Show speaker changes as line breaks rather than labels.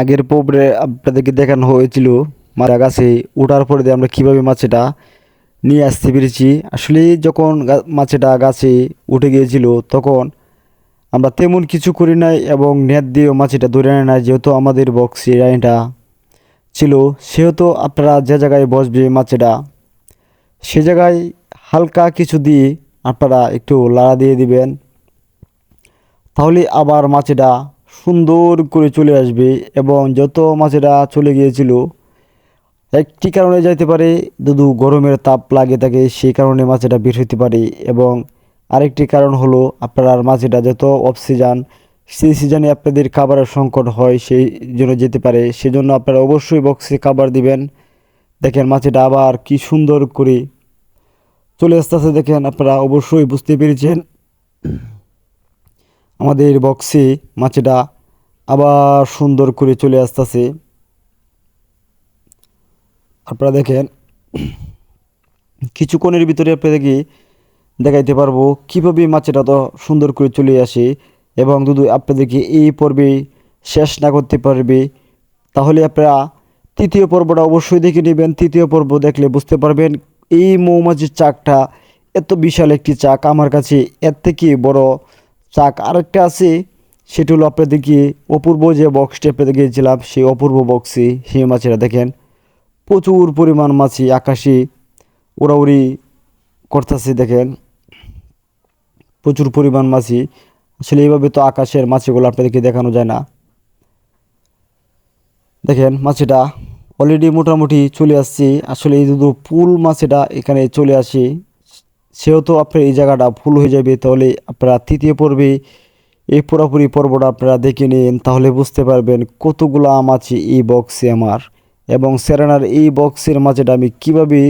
আগের পর্বে আপনাদেরকে দেখানো হয়েছিল মারা গাছে ওঠার পরে আমরা কীভাবে মাছেটা নিয়ে আসতে পেরেছি। আসলে যখন মাছেটা গাছে উঠে গিয়েছিল, তখন আমরা তেমন কিছু করি নাই এবং নেট দিয়েও মাছিটা ধরে নেয় নাই, যেহেতু আমাদের বক্সি লাইনটা ছিল। সেহেতু আপনারা যে জায়গায় বসবে মাছেটা, সে জায়গায় হালকা কিছু দিয়ে আপনারা একটু লাড়া দিয়ে দিবেন। তাহলে আবার মাছেটা সুন্দর করে চলে আসবে এবং যত মাছেরা চলে গিয়েছিল, একটি কারণে যাইতে পারে দুধু গরমের তাপ লাগে থাকে, সেই কারণে মাছেটা বের হইতে পারে এবং আরেকটি কারণ হলো আপনার মাছেটা যত অফ সিজন সেই সিজনে আপনাদের খাবারের সংকট হয়, সেই জন্য যেতে পারে। সেজন্য আপনারা অবশ্যই বক্সে খাবার দিবেন। দেখেন মাছেটা আবার কি সুন্দর করে চলে আসতে আসতে দেখেন আপনারা অবশ্যই বুঝতে পেরেছেন। আমাদের বক্সে মাছেটা আবার সুন্দর করে চলে আসতেছে। আপনারা দেখেন কিছুক্ষণের ভিতরে আপনাদেরকে দেখাইতে পারব কীভাবে মাছেটা তো সুন্দর করে চলে আসে এবং দুধু আপনাদেরকে এই পর্বে শেষ না করতে পারবে, তাহলে আপনারা তৃতীয় পর্বটা অবশ্যই দেখে নেবেন। তৃতীয় পর্ব দেখলে বুঝতে পারবেন এই মৌমাছির চাকটা এত বিশাল একটি চাক। আমার কাছে এর থেকে বড় চাক, আরেকটা আছে, সেটা হলো আপনাদেরকে অপূর্ব যে বক্সটি আপনাদের গিয়েছিলাম, সেই অপূর্ব বক্সে সেই মাছেরা দেখেন, প্রচুর পরিমাণ মাছি, আকাশে, উড়াউড়ি করতেছে দেখেন, প্রচুর পরিমাণ মাছি। আসলে এইভাবে তো আকাশের মাছিগুলো আপনাদেরকে দেখানো যায় না। দেখেন মাছিটা অলরেডি মোটামুটি চলে আসছে, আসলে এই শুধু পুল মাছিটা এখানে চলে আসে সেহেতু আপনার এই জায়গাটা ফুল হয়ে যাবে, তাহলে আপনারা তৃতীয় পর্বে এই পুরোপুরি পর্বটা আপনারা দেখে নিন, তাহলে বুঝতে পারবেন কতগুলো আম আছে এই বক্সে আমার। এবং সেরানার এই বক্সের মাঝেটা আমি কীভাবে